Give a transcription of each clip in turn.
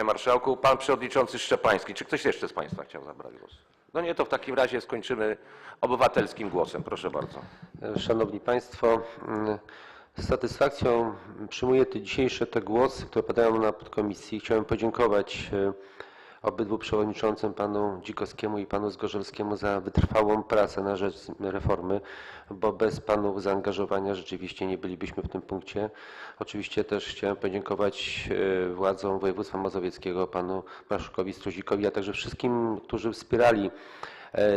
Panie Marszałku, pan przewodniczący Szczepański. Czy ktoś jeszcze z państwa chciał zabrać głos? No nie, to w takim razie skończymy obywatelskim głosem. Proszę bardzo. Szanowni Państwo, mm, z satysfakcją przyjmuję te dzisiejsze te głosy, które padają na podkomisji. Chciałem podziękować e, obydwu przewodniczącym, panu Dzikowskiemu i panu Zgorzelskiemu za wytrwałą pracę na rzecz reformy, bo bez panów zaangażowania rzeczywiście nie bylibyśmy w tym punkcie. Oczywiście też chciałem podziękować e, władzom województwa mazowieckiego, panu marszałkowi Struzikowi, a także wszystkim, którzy wspierali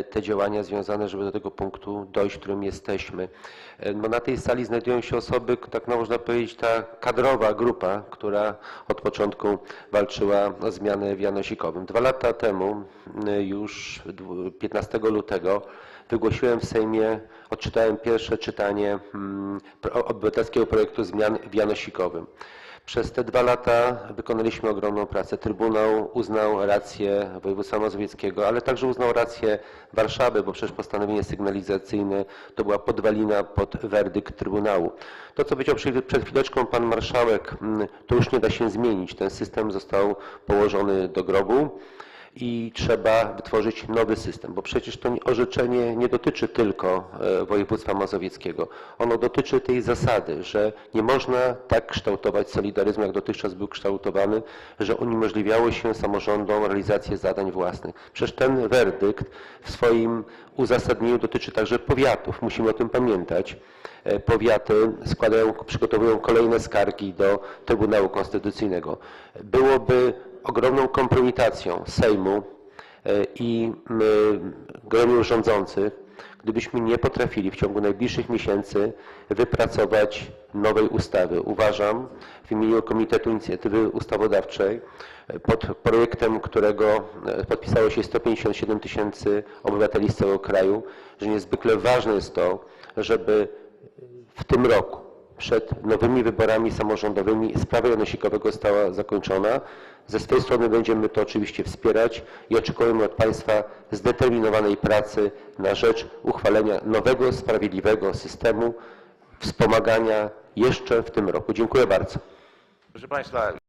te działania związane, żeby do tego punktu dojść, w którym jesteśmy. E, No na tej sali znajdują się osoby, tak no można powiedzieć, ta kadrowa grupa, która od początku walczyła o zmianę w Janosikowym. Dwa lata temu, już dwu- 15 lutego, wygłosiłem w Sejmie, odczytałem pierwsze czytanie obywatelskiego projektu zmian w Janosikowym. Przez te dwa lata wykonaliśmy ogromną pracę. Trybunał uznał rację województwa mazowieckiego, ale także uznał rację Warszawy, bo przecież postanowienie sygnalizacyjne to była podwalina pod werdykt Trybunału. To, co powiedział przed chwileczką pan marszałek, mm, to już nie da się zmienić. Ten system został położony do grobu i trzeba wytworzyć nowy system, bo przecież to nie- orzeczenie nie dotyczy tylko e, województwa mazowieckiego. Ono dotyczy tej zasady, że nie można tak kształtować solidaryzmu, jak dotychczas był kształtowany, że uniemożliwiało się samorządom realizację zadań własnych. Przecież ten werdykt w swoim uzasadnieniu dotyczy także powiatów. Musimy o tym pamiętać. E, Powiaty składają, przygotowują kolejne skargi do Trybunału Konstytucyjnego. Byłoby ogromną kompromitacją Sejmu e, i gremium rządzących, gdybyśmy nie potrafili w ciągu najbliższych miesięcy wypracować nowej ustawy. Uważam w imieniu Komitetu Inicjatywy Ustawodawczej, e, pod projektem którego e, podpisało się 157 tysięcy obywateli z całego kraju, że niezwykle ważne jest to, żeby w tym roku, przed nowymi wyborami samorządowymi, sprawa Janosikowego została zakończona. Ze swojej strony będziemy to oczywiście wspierać i oczekujemy od Państwa zdeterminowanej pracy na rzecz uchwalenia nowego, sprawiedliwego systemu wspomagania jeszcze w tym roku. Dziękuję bardzo. Proszę państwa,